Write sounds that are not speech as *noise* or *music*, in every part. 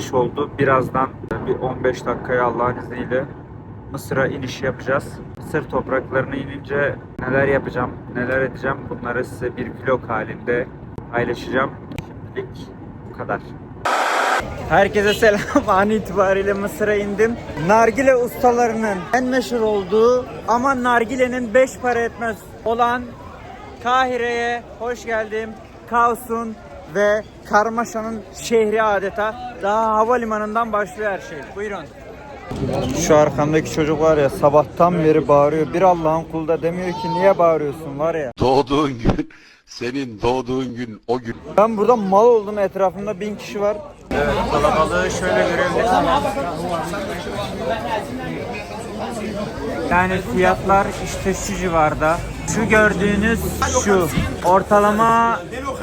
burada 1.35 oldu. Birazdan bir 15 dakikaya Allah'ın izniyle Mısır'a iniş yapacağız. Mısır topraklarına inince neler yapacağım, neler edeceğim bunları size bir vlog halinde paylaşacağım. Şimdilik bu kadar. Herkese selam. *laughs* An itibariyle Mısır'a indim. Nargile ustalarının en meşhur olduğu ama nargilenin 5 para etmez olan Kahire'ye hoş geldim. Kaos'un ve karmaşanın şehri adeta. Daha havalimanından başlıyor her şey. Buyurun. Şu arkamdaki çocuk var ya sabahtan beri bağırıyor. Bir Allah'ın kulu da demiyor ki niye bağırıyorsun var ya. Doğduğun gün, senin doğduğun gün o gün. Ben burada mal oldum etrafımda bin kişi var. Evet kalabalığı şöyle görebilirsiniz. Yani fiyatlar işte şu civarda. Şu gördüğünüz şu ortalama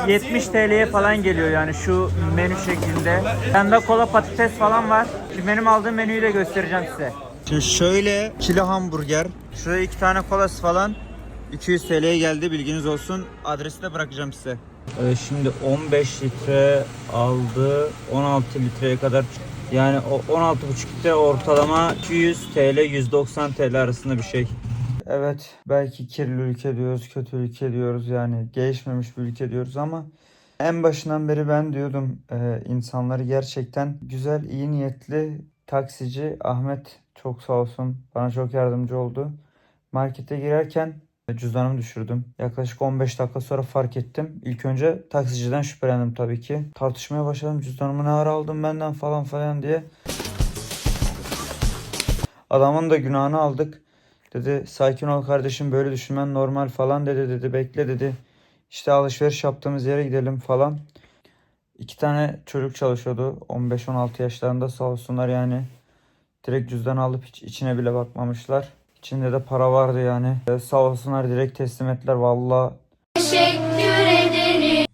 70 TL'ye falan geliyor yani şu menü şeklinde. Yanında kola patates falan var. Şimdi benim aldığım menüyü de göstereceğim size. Şimdi şöyle kilo hamburger. Şuraya iki tane kolası falan 200 TL'ye geldi bilginiz olsun. Adresi de bırakacağım size. Ee, şimdi 15 litre aldı 16 litreye kadar yani o 16,5 litre ortalama 200 TL 190 TL arasında bir şey. Evet belki kirli ülke diyoruz kötü ülke diyoruz yani gelişmemiş bir ülke diyoruz ama en başından beri ben diyordum e, insanları gerçekten güzel iyi niyetli taksici Ahmet çok sağ olsun bana çok yardımcı oldu. Markete girerken Cüzdanımı düşürdüm. Yaklaşık 15 dakika sonra fark ettim. İlk önce taksiciden şüphelendim tabii ki. Tartışmaya başladım. Cüzdanımı ne ara aldın benden falan falan diye. Adamın da günahını aldık. Dedi sakin ol kardeşim böyle düşünmen normal falan dedi dedi bekle dedi. İşte alışveriş yaptığımız yere gidelim falan. İki tane çocuk çalışıyordu. 15-16 yaşlarında sağ olsunlar yani. Direkt cüzdan alıp hiç içine bile bakmamışlar. İçinde de para vardı yani. E, sağ olsunlar direkt teslim ettiler valla. Teşekkür ederim.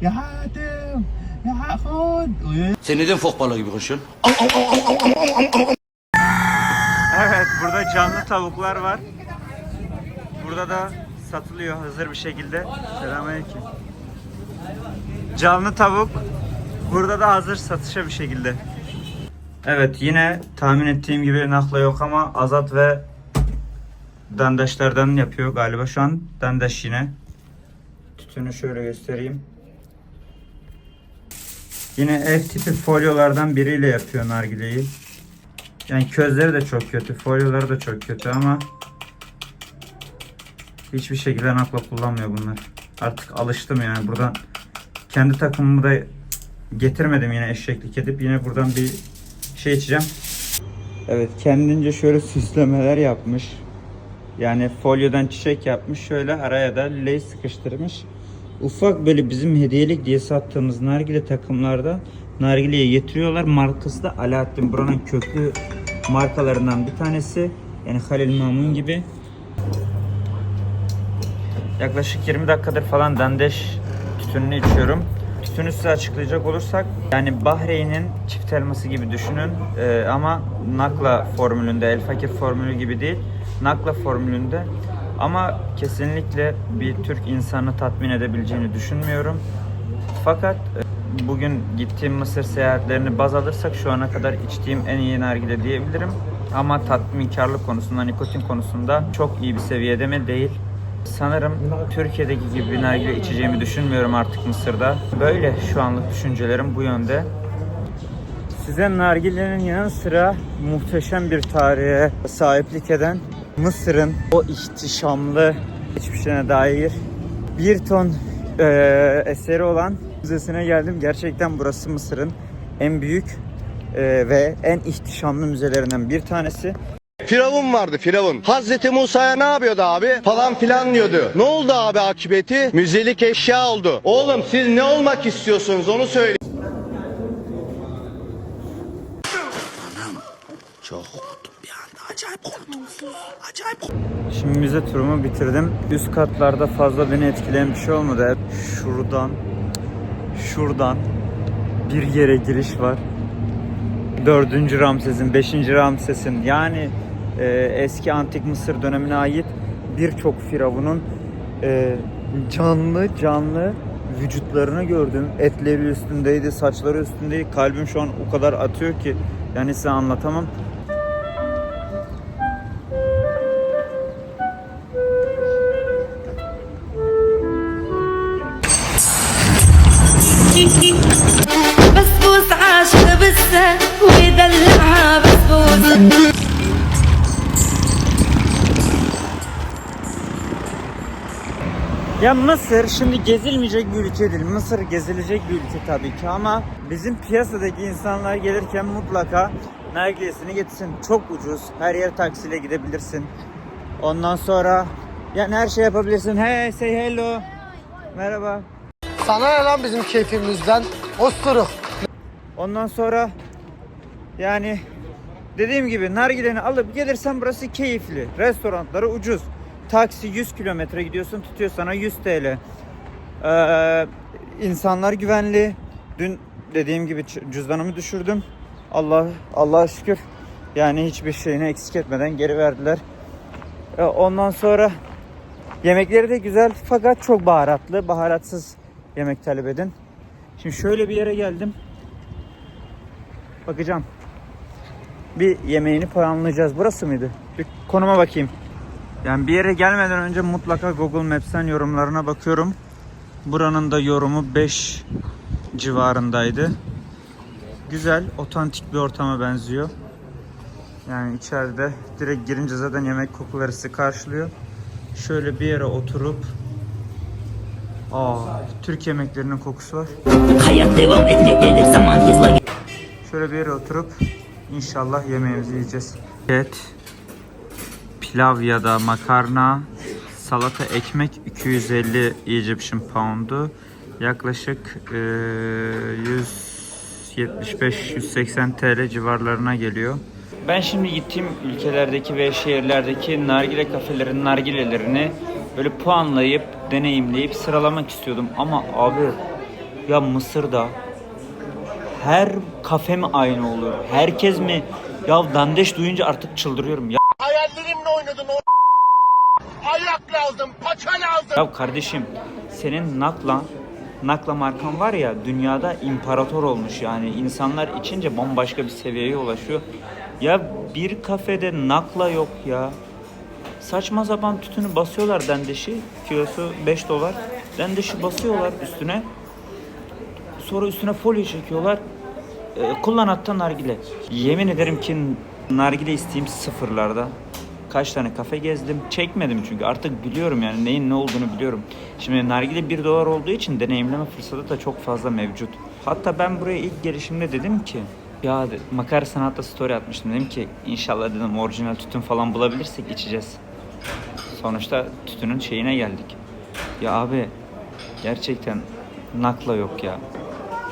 Ya Hatem, ya Hakud. Sen neden fok balığı gibi koşuyorsun? Evet, burada canlı tavuklar var. Burada da satılıyor hazır bir şekilde. Selamünaleyküm. Canlı tavuk burada da hazır satışa bir şekilde. Evet yine tahmin ettiğim gibi nakla yok ama Azat ve Dandaşlardan yapıyor galiba şu an. Dandaş yine. Tütünü şöyle göstereyim. Yine ev tipi folyolardan biriyle yapıyor nargileyi. Yani közleri de çok kötü, folyoları da çok kötü ama hiçbir şekilde nakla kullanmıyor bunlar. Artık alıştım yani buradan kendi takımımı da getirmedim yine eşeklik edip yine buradan bir şey içeceğim. Evet kendince şöyle süslemeler yapmış. Yani folyodan çiçek yapmış. Şöyle araya da ley sıkıştırmış. Ufak böyle bizim hediyelik diye sattığımız nargile takımlarda nargileye getiriyorlar. Markası da Alaaddin. Buranın köklü markalarından bir tanesi. Yani Halil Mamun gibi. Yaklaşık 20 dakikadır falan dandeş tütününü içiyorum. Tütünü size açıklayacak olursak yani Bahreyn'in çift elması gibi düşünün Ee, ama nakla formülünde, el fakir formülü gibi değil. Nakla formülünde ama kesinlikle bir Türk insanı tatmin edebileceğini düşünmüyorum. Fakat e, bugün gittiğim Mısır seyahatlerini baz alırsak şu ana kadar içtiğim en iyi nargile diyebilirim. Ama tatminkarlık konusunda, nikotin konusunda çok iyi bir seviyede mi değil. Sanırım Türkiye'deki gibi bir nargile içeceğimi düşünmüyorum artık Mısır'da. Böyle şu anlık düşüncelerim bu yönde. Size nargilenin yanı sıra muhteşem bir tarihe sahiplik eden Mısır'ın o ihtişamlı geçmişine dair bir ton eee, eseri olan müzesine geldim. Gerçekten burası Mısır'ın en büyük eee, ve en ihtişamlı müzelerinden bir tanesi. Firavun vardı Firavun. Hazreti Musa'ya ne yapıyordu abi? Falan filan diyordu. Ne oldu abi akıbeti? Müzelik eşya oldu. Oğlum siz ne olmak istiyorsunuz onu söyleyin. Şimdi müze turumu bitirdim. Üst katlarda fazla beni etkileyen bir şey olmadı. Şuradan, şuradan bir yere giriş var. Dördüncü Ramses'in, beşinci Ramses'in yani e, eski antik Mısır dönemine ait birçok firavunun e, canlı canlı vücutlarını gördüm. Etleri üstündeydi, saçları üstündeydi. Kalbim şu an o kadar atıyor ki yani size anlatamam. Ya Mısır şimdi gezilmeyecek bir ülke değil. Mısır gezilecek bir ülke tabii ki ama bizim piyasadaki insanlar gelirken mutlaka nargilesini getirsin. Çok ucuz. Her yer taksiyle gidebilirsin. Ondan sonra yani her şey yapabilirsin. Hey say hello. Merhaba. Sana ne lan bizim keyfimizden? Osturuk. Ondan sonra yani dediğim gibi nargileni alıp gelirsen burası keyifli. Restoranları ucuz. Taksi 100 kilometre gidiyorsun tutuyor sana 100 TL. Ee, insanlar güvenli. Dün dediğim gibi cüzdanımı düşürdüm. Allah Allah'a şükür. Yani hiçbir şeyini eksik etmeden geri verdiler. Ee, ondan sonra yemekleri de güzel fakat çok baharatlı. Baharatsız yemek talep edin. Şimdi şöyle bir yere geldim. Bakacağım. Bir yemeğini puanlayacağız. Burası mıydı? Bir konuma bakayım. Yani bir yere gelmeden önce mutlaka Google Maps'ten yorumlarına bakıyorum. Buranın da yorumu 5 civarındaydı. Güzel, otantik bir ortama benziyor. Yani içeride direkt girince zaten yemek kokuları sizi karşılıyor. Şöyle bir yere oturup Aa, Türk yemeklerinin kokusu var. Hayat devam edecek gelir zaman hızla Şöyle bir yere oturup inşallah yemeğimizi yiyeceğiz. Et, pilav ya da makarna, salata, ekmek 250 Egyptian pound'u yaklaşık eee, 175-180 TL civarlarına geliyor. Ben şimdi gittiğim ülkelerdeki ve şehirlerdeki nargile kafelerin nargilelerini böyle puanlayıp, deneyimleyip sıralamak istiyordum. Ama abi ya Mısır'da her kafe mi aynı oluyor? Herkes mi? Ya dandeş duyunca artık çıldırıyorum. Ya, Hayallerimle oynadın o Ayak lazım, paça lazım. ya kardeşim senin Nakla Nakla markan var ya dünyada imparator olmuş yani insanlar içince bambaşka bir seviyeye ulaşıyor. Ya bir kafede Nakla yok ya. Saçma sapan tütünü basıyorlar dendeşi. Kilosu 5 dolar. Dendeşi basıyorlar üstüne. Sonra üstüne folyo çekiyorlar. Ee, kullan hatta nargile. Yemin ederim ki nargile isteğim sıfırlarda. Kaç tane kafe gezdim. Çekmedim çünkü artık biliyorum yani neyin ne olduğunu biliyorum. Şimdi nargile 1 dolar olduğu için deneyimleme fırsatı da çok fazla mevcut. Hatta ben buraya ilk gelişimde dedim ki ya makara sanatta story atmıştım. Dedim ki inşallah dedim orijinal tütün falan bulabilirsek içeceğiz. Sonuçta tütünün şeyine geldik. Ya abi gerçekten nakla yok ya.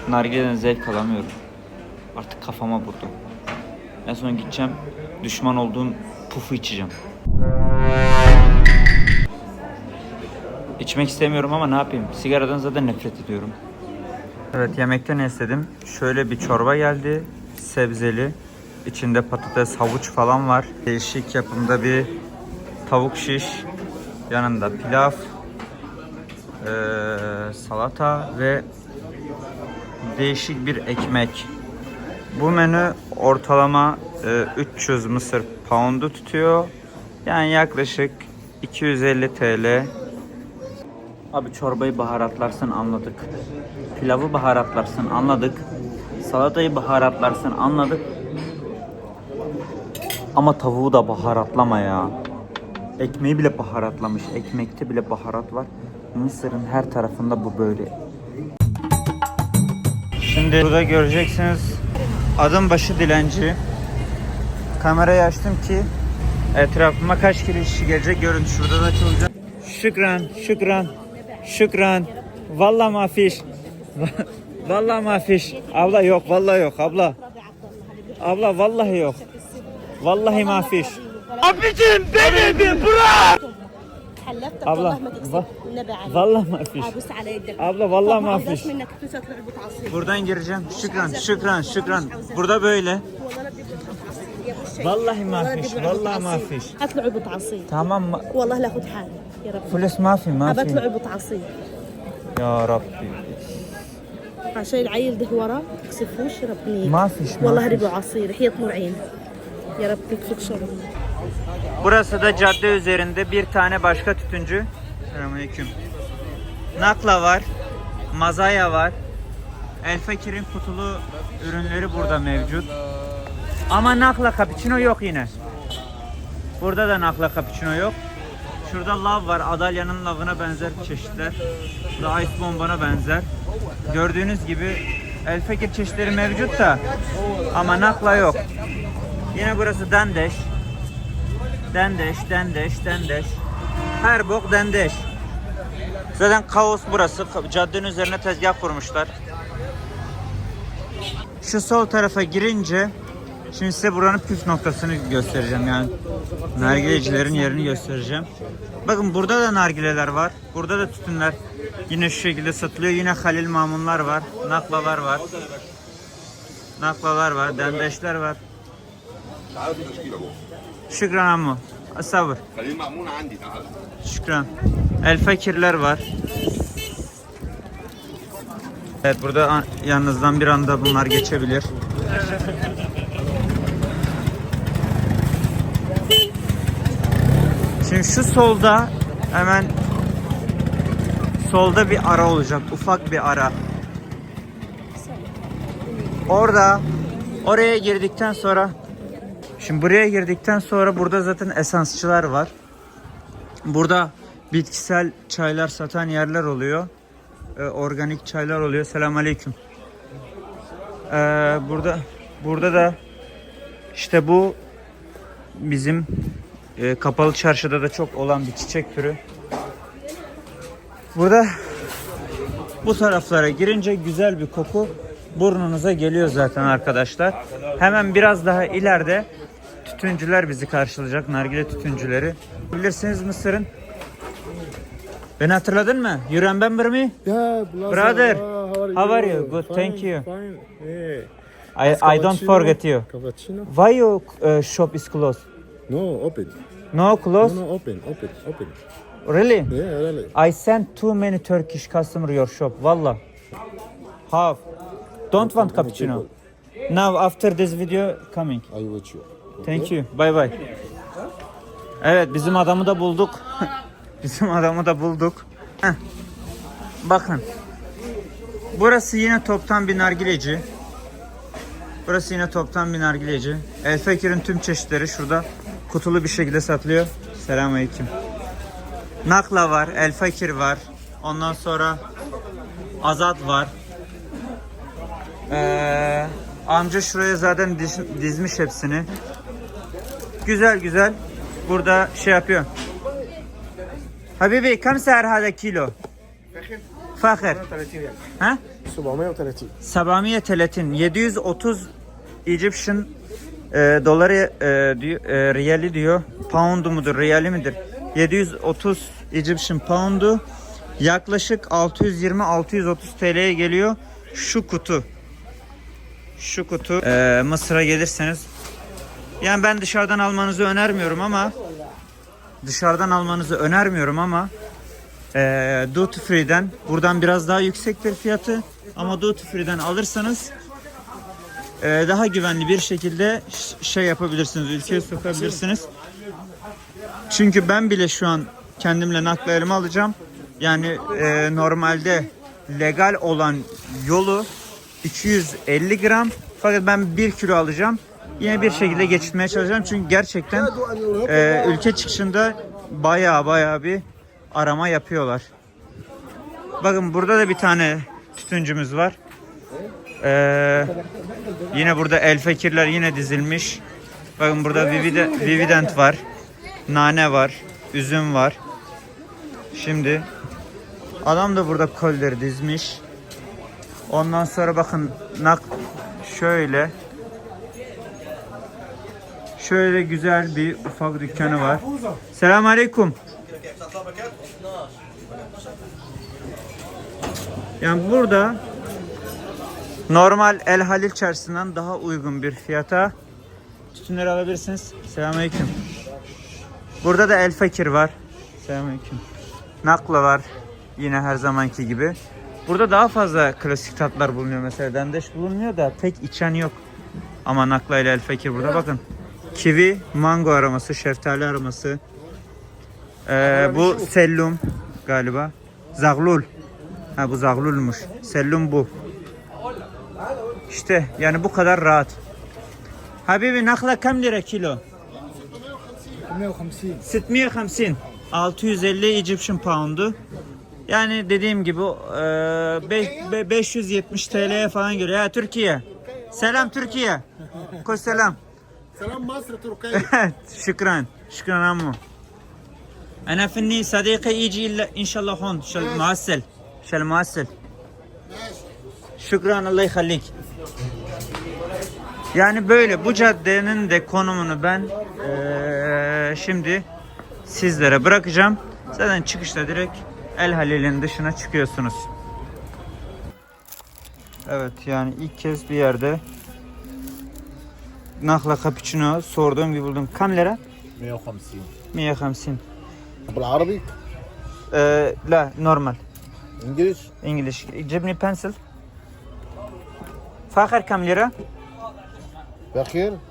Nargileden zevk alamıyorum. Artık kafama vurdu. En son gideceğim düşman olduğum pufu içeceğim. İçmek istemiyorum ama ne yapayım? Sigaradan zaten nefret ediyorum. Evet yemekte ne istedim? Şöyle bir çorba geldi. Sebzeli. İçinde patates, havuç falan var. Değişik yapımda bir tavuk şiş. Yanında pilav, eee, salata ve değişik bir ekmek. Bu menü ortalama e, 300 Mısır pound'u tutuyor. Yani yaklaşık 250 TL. Abi çorbayı baharatlarsın anladık. Pilavı baharatlarsın anladık. Salatayı baharatlarsın anladık. Ama tavuğu da baharatlama ya. Ekmeği bile baharatlamış. Ekmekte bile baharat var. Mısır'ın her tarafında bu böyle. Şimdi burada göreceksiniz adım başı dilenci. Kamerayı açtım ki etrafıma kaç kilo işçi gelecek görün. Şurada da açılacak. Şükran, şükran, şükran. Vallahi mafiş. vallahi mafiş. Abla yok, vallahi yok abla. Abla vallahi yok. Vallahi mafiş. Abicim beni bir bırak. حلفتك أبلة، والله ما تكسب ب- والنبي عليك Vallahi mafiş. ابوس على يدك Abla vallahi ما mafiş. عاوزاش منك فلوس تلعب عصير Buradan gireceğim. Şükran, şükran, şükran. Burada böyle. والله لا بدي فلوس عصير يا ابو الشيخ Vallahi ma والله fiş, أجيب له علبة vallahi ma عصير. fiş. هات له علبة عصير Tamam mı? والله لا خذ حالي يا رب Fuluş ma fi ma هات له fi. علبة عصير Ya Rabbi. عشان العيل ده وراه تكسفوش يا رب منيح ما فيش ما والله فيش. ربع عصير حيط نوعين يا رب يكفيك شر Burası da cadde üzerinde bir tane başka tütüncü. Selamünaleyküm. Nakla var. Mazaya var. El Fakir'in kutulu ürünleri burada mevcut. Ama nakla cappuccino yok yine. Burada da nakla cappuccino yok. Şurada lav var. Adalya'nın lavına benzer çeşitler. Bu da ice bombana benzer. Gördüğünüz gibi El Fakir çeşitleri mevcut da ama nakla yok. Yine burası Dendeş. Dendeş, Dendeş, Dendeş. Her bok Dendeş. Zaten kaos burası. Caddenin üzerine tezgah kurmuşlar. Şu sol tarafa girince şimdi size buranın püf noktasını göstereceğim yani. Nargilecilerin yerini göstereceğim. Bakın burada da nargileler var. Burada da tütünler yine şu şekilde satılıyor. Yine Halil Mamunlar var. Naklalar var. Naklalar var. Dendeşler var. Şükran ammu. Sabır. Şükran. El fakirler var. Evet burada an- yanınızdan bir anda bunlar geçebilir. Şimdi şu solda hemen solda bir ara olacak. Ufak bir ara. Orada oraya girdikten sonra Şimdi buraya girdikten sonra burada zaten esansçılar var. Burada bitkisel çaylar satan yerler oluyor. Ee, organik çaylar oluyor. Selamünaleyküm. Ee, burada burada da işte bu bizim e, kapalı çarşıda da çok olan bir çiçek türü. Burada bu taraflara girince güzel bir koku burnunuza geliyor zaten arkadaşlar. Hemen biraz daha ileride tütüncüler bizi karşılayacak. Nargile tütüncüleri. Bilirsiniz Mısır'ın. Beni hatırladın mı? You remember me? Yeah, Brother, how are you? Good, thank you. I, I don't forget you. Why your uh, shop is closed? No, open. No No, closed? no, open, open, open. Really? Yeah, really. I sent too many Turkish customer your shop. Valla. How? Don't want cappuccino. Now after this video coming. I watch you. Thank you. Bye bye. Evet bizim adamı da bulduk. *laughs* bizim adamı da bulduk. Heh. Bakın. Burası yine toptan bir nargileci. Burası yine toptan bir nargileci. El Fakir'in tüm çeşitleri şurada kutulu bir şekilde satılıyor. Selamünaleyküm. Nakla var, El Fakir var. Ondan sonra Azat var. Ee, amca şuraya zaten diz- dizmiş hepsini. Güzel güzel. Burada şey yapıyor. Habibi kam seher hada kilo? Fakir. Ha? 730 730 730 Egyptian e, doları e, diyor, e, riyali diyor. Poundu mudur, riyali midir? 730 Egyptian poundu yaklaşık 620-630 TL'ye geliyor şu kutu. Şu kutu e, Mısır'a gelirseniz yani ben dışarıdan almanızı önermiyorum ama dışarıdan almanızı önermiyorum ama e, duty free'den buradan biraz daha yüksektir fiyatı ama duty free'den alırsanız daha güvenli bir şekilde şey yapabilirsiniz ülkeye sokabilirsiniz. Çünkü ben bile şu an kendimle nakla elime alacağım. Yani e, normalde legal olan yolu 250 gram fakat ben 1 kilo alacağım. Yine bir şekilde geçirmeye çalışacağım çünkü gerçekten e, ülke çıkışında baya baya bir arama yapıyorlar. Bakın burada da bir tane tütüncümüz var. Ee, yine burada el fakirler yine dizilmiş. Bakın burada Vivide, Vivident var. Nane var. Üzüm var. Şimdi adam da burada kolleri dizmiş. Ondan sonra bakın nak şöyle şöyle güzel bir ufak dükkanı var. Selamun aleyküm. Yani burada normal El Halil çarşısından daha uygun bir fiyata Tütünleri alabilirsiniz. Selamünaleyküm. Burada da El Fakir var. Selamünaleyküm. Nakla var. Yine her zamanki gibi. Burada daha fazla klasik tatlar bulunuyor mesela. Dendeş bulunuyor da pek içen yok. Ama Nakla ile El Fakir burada bakın. Kivi, mango aroması, şeftali aroması. Ee, bu sellum galiba. Zaglul. Ha bu zaglulmuş. Sellum bu. İşte yani bu kadar rahat. Habibi nakla kam lira kilo? 150 650. 650 Egyptian pound'u. Yani dediğim gibi e, be- be- 570 TL'ye falan geliyor. Ya Türkiye. Selam Türkiye. Koş selam. سلام مصر تركيا شكرا شكرا عمو انا فني صديقي يجي الا ان شاء الله هون شال المعسل شال المعسل شكرا الله يخليك Yani böyle bu caddenin de konumunu ben ee, şimdi sizlere bırakacağım. Zaten çıkışta direkt El Halil'in dışına çıkıyorsunuz. Evet yani ilk kez bir yerde nakla cappuccino sorduğum bir buldum. Kam lira? 150. 150. Bu Arabi? Ee, la normal. İngiliz? İngiliz. Cebni pencil. Fakir kamlira.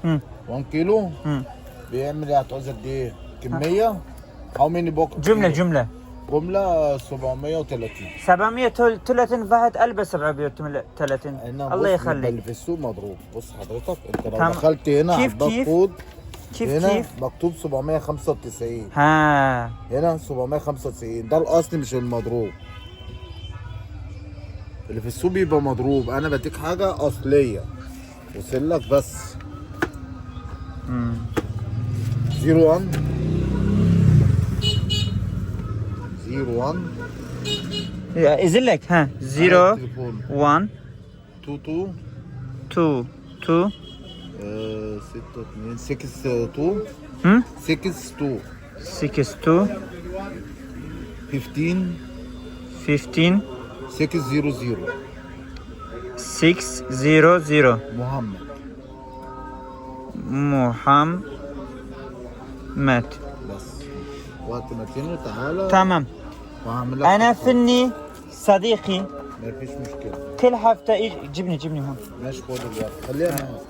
مم. 1 كيلو. بيعمل هتعوز قد إيه؟ كمية. Many box جملة جملة. جملة 730 730 فهد قلبه 730 أنا الله يبقى اللي يخليك في السوق مضروب. بص حضرتك أنت لو. دخلت هنا كيف- كيف؟ كيف هنا كيف؟ مكتوب 795 ها. هنا 795 ده الأصلي مش المضروب. اللي في السوق بيبقى مضروب. أنا بديك حاجة أصلية. وصل لك بس مم. 01 01 يا إزلك ها 0 1 22 2 2 آه، 6 2 6 2 هم 6 2 6 2 15 15 6 0 0 6 0 0 محمد. محمد. بس. وقت ما تنو تعالى. تمام. وهعمل لك أنا. فني صديقي. ما فيش مشكلة. كل هفتة يجي جبني جبني هون. ماشي خد الوقت. خليها معاك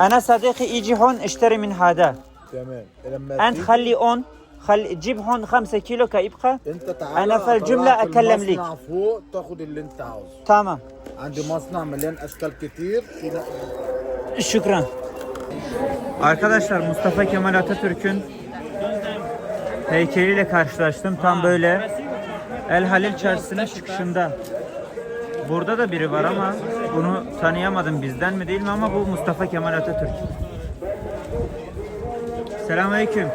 أنا صديقي يجي هون اشتري من هذا. تمام. لما أنت تيجي- خلي هون خلي جيب هون خمسة كيلو كيبقى انت تعالى أنا في الجملة أطلعك أكلم المصنع فوق تاخد اللي انت عاوزه تمام عندي مصنع مليان اشكال كتير في Şükran. Arkadaşlar Mustafa Kemal Atatürk'ün heykeliyle karşılaştım. Tam böyle El Halil Çarşısı'nın çıkışında. Burada da biri var ama bunu tanıyamadım bizden mi değil mi ama bu Mustafa Kemal Atatürk. Selamünaleyküm.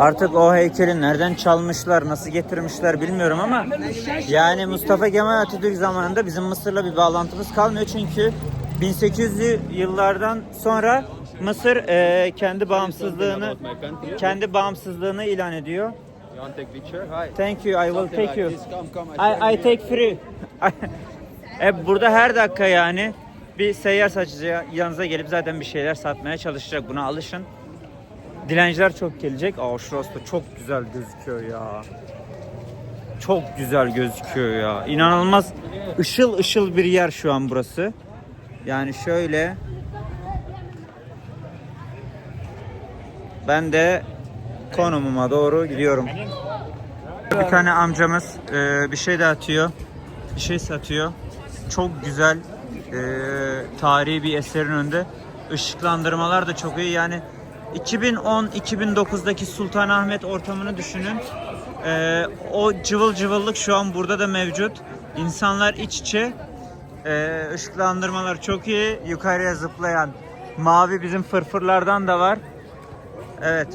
Artık o heykeli nereden çalmışlar, nasıl getirmişler bilmiyorum ama yani Mustafa Kemal Atatürk zamanında bizim Mısır'la bir bağlantımız kalmıyor çünkü 1800'lü yıllardan sonra Mısır e, kendi bağımsızlığını kendi bağımsızlığını ilan ediyor. Thank you. I will take you. I, I take free. *laughs* e, burada her dakika yani bir seyyar satıcı yanınıza gelip zaten bir şeyler satmaya çalışacak. Buna alışın. Dilenciler çok gelecek. Aa şurası da çok güzel gözüküyor ya. Çok güzel gözüküyor ya. İnanılmaz ışıl ışıl bir yer şu an burası. Yani şöyle ben de konumuma doğru gidiyorum. Bir tane amcamız e, bir şey dağıtıyor. Bir şey satıyor. Çok güzel e, tarihi bir eserin önünde. Işıklandırmalar da çok iyi. Yani 2010-2009'daki Sultanahmet ortamını düşünün. E, o cıvıl cıvıllık şu an burada da mevcut. İnsanlar iç içe. E, ışıklandırmalar çok iyi. Yukarıya zıplayan mavi bizim fırfırlardan da var. Evet.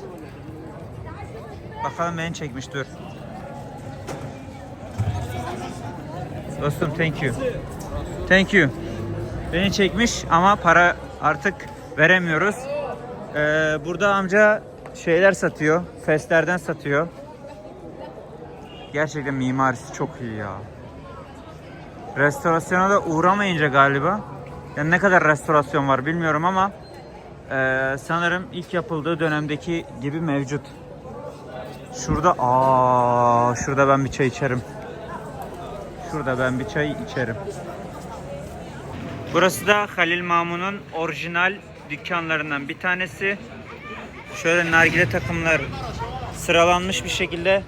Bakalım beni çekmiş dur. Dostum thank you. Thank you. Beni çekmiş ama para artık veremiyoruz. Ee, burada amca şeyler satıyor. Feslerden satıyor. Gerçekten mimarisi çok iyi ya. Restorasyona da uğramayınca galiba Yani ne kadar restorasyon var bilmiyorum ama eee, sanırım ilk yapıldığı dönemdeki gibi mevcut. Şurada aa şurada ben bir çay içerim. Şurada ben bir çay içerim. Burası da Halil Mamun'un orijinal dükkanlarından bir tanesi. Şöyle nargile takımlar sıralanmış bir şekilde.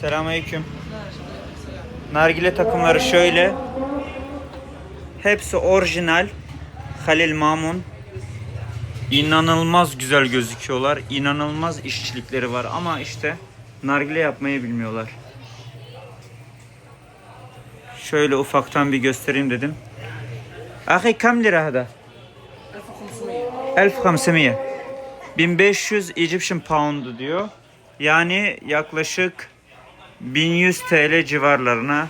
Selamünaleyküm. Nargile takımları şöyle. Hepsi orijinal. Halil Mamun. İnanılmaz güzel gözüküyorlar. İnanılmaz işçilikleri var ama işte nargile yapmayı bilmiyorlar. Şöyle ufaktan bir göstereyim dedim. Ahi kam lira hada? 1500. 1500 Egyptian pound diyor. Yani yaklaşık 1100 TL civarlarına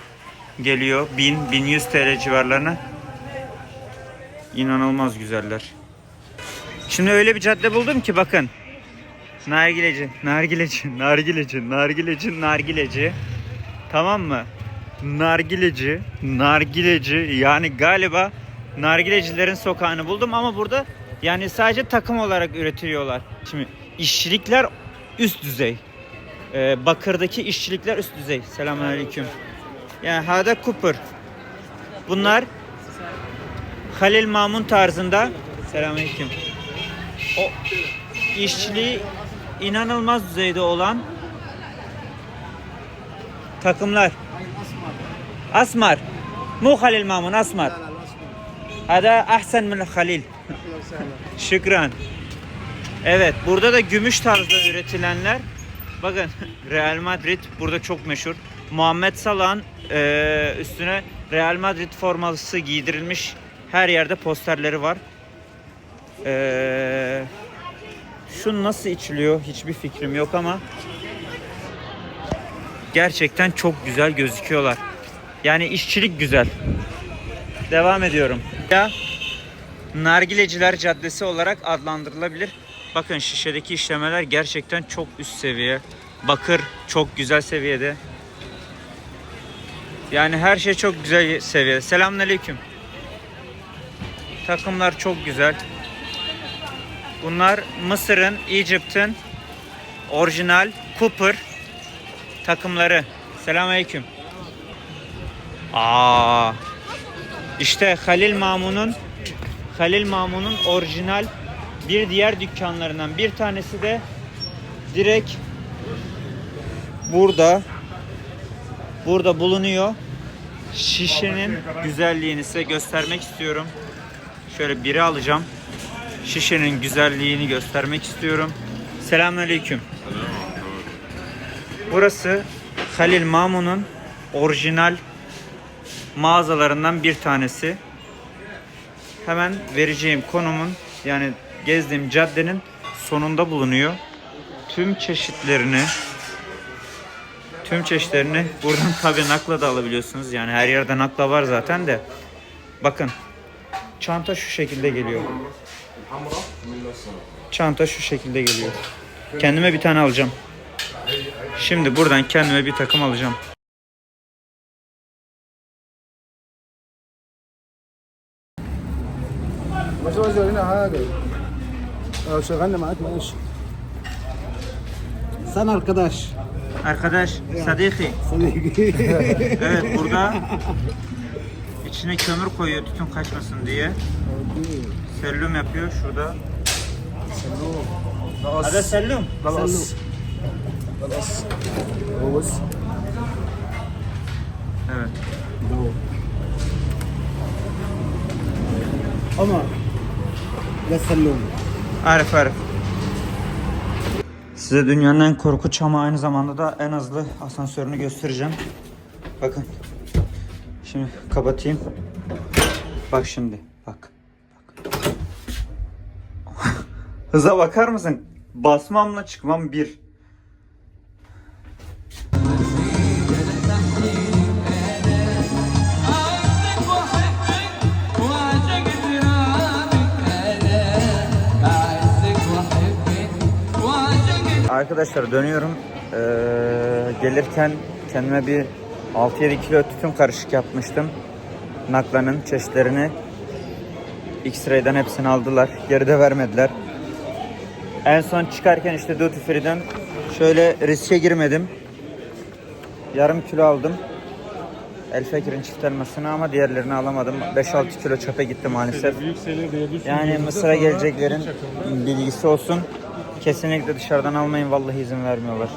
geliyor. 1000 1100 TL civarlarına. İnanılmaz güzeller. Şimdi öyle bir cadde buldum ki bakın. Nargileci, nargileci, nargileci, nargileci, nargileci. Tamam mı? Nargileci, nargileci. Yani galiba nargilecilerin sokağını buldum ama burada yani sadece takım olarak üretiliyorlar. Şimdi işçilikler üst düzey. Ee, bakırdaki işçilikler üst düzey. Selamünaleyküm. Yani hada Cooper. Bunlar Halil Mamun tarzında. Selamünaleyküm. O işçiliği inanılmaz düzeyde olan takımlar. Asmar. Mu Halil Mamun Asmar. Hada ahsen min Halil. *laughs* Şükran. Evet burada da gümüş tarzda üretilenler. Bakın *laughs* Real Madrid burada çok meşhur. Muhammed Salah'ın eee, üstüne Real Madrid forması giydirilmiş her yerde posterleri var. Eee şu nasıl içiliyor hiçbir fikrim yok ama gerçekten çok güzel gözüküyorlar. Yani işçilik güzel. Devam ediyorum. Ya Nargileciler Caddesi olarak adlandırılabilir. Bakın şişedeki işlemeler gerçekten çok üst seviye. Bakır çok güzel seviyede. Yani her şey çok güzel seviyede. Selamünaleyküm. Takımlar çok güzel. Bunlar Mısır'ın, Egypt'in orijinal Cooper takımları. Selamünaleyküm. Aa. İşte Halil Mamun'un Halil Mamun'un orijinal bir diğer dükkanlarından bir tanesi de direkt burada burada bulunuyor. Şişenin güzelliğini size göstermek istiyorum. Şöyle biri alacağım. Şişenin güzelliğini göstermek istiyorum. Selamünaleyküm. Burası Halil Mamun'un orijinal mağazalarından bir tanesi. Hemen vereceğim konumun yani gezdiğim caddenin sonunda bulunuyor. Tüm çeşitlerini tüm çeşitlerini buradan *laughs* tabi nakla da alabiliyorsunuz. Yani her yerde nakla var zaten de. Bakın çanta şu şekilde geliyor. Çanta şu şekilde geliyor. Kendime bir tane alacağım. Şimdi buradan kendime bir takım alacağım. مش عايز هنا حاجه لو شغلنا معاك ماشي Sen arkadaş. Arkadaş, *laughs* Sadiki. Sadiki. Evet burada *laughs* içine kömür koyuyor tütün kaçmasın diye. Sellum yapıyor şurada. Hadi sellum. خلاص خلاص هو بص Evet. ama Lesellum. Arif Arif. Size dünyanın en korkunç ama aynı zamanda da en hızlı asansörünü göstereceğim. Bakın. Şimdi kapatayım. Bak şimdi. Bak. bak. *laughs* Hıza bakar mısın? Basmamla çıkmam bir. Arkadaşlar dönüyorum. Ee, gelirken kendime bir 6-7 kilo tütün karışık yapmıştım. Nakla'nın çeşitlerini X-Ray'den hepsini aldılar. Geri de vermediler. En son çıkarken işte Duty Free'den şöyle riske girmedim. Yarım kilo aldım. El Fakir'in çift elmasını ama diğerlerini alamadım. 5-6 kilo çöpe gitti maalesef. Yani Mısır'a geleceklerin bilgisi olsun. Kesinlikle dışarıdan almayın vallahi izin vermiyorlar.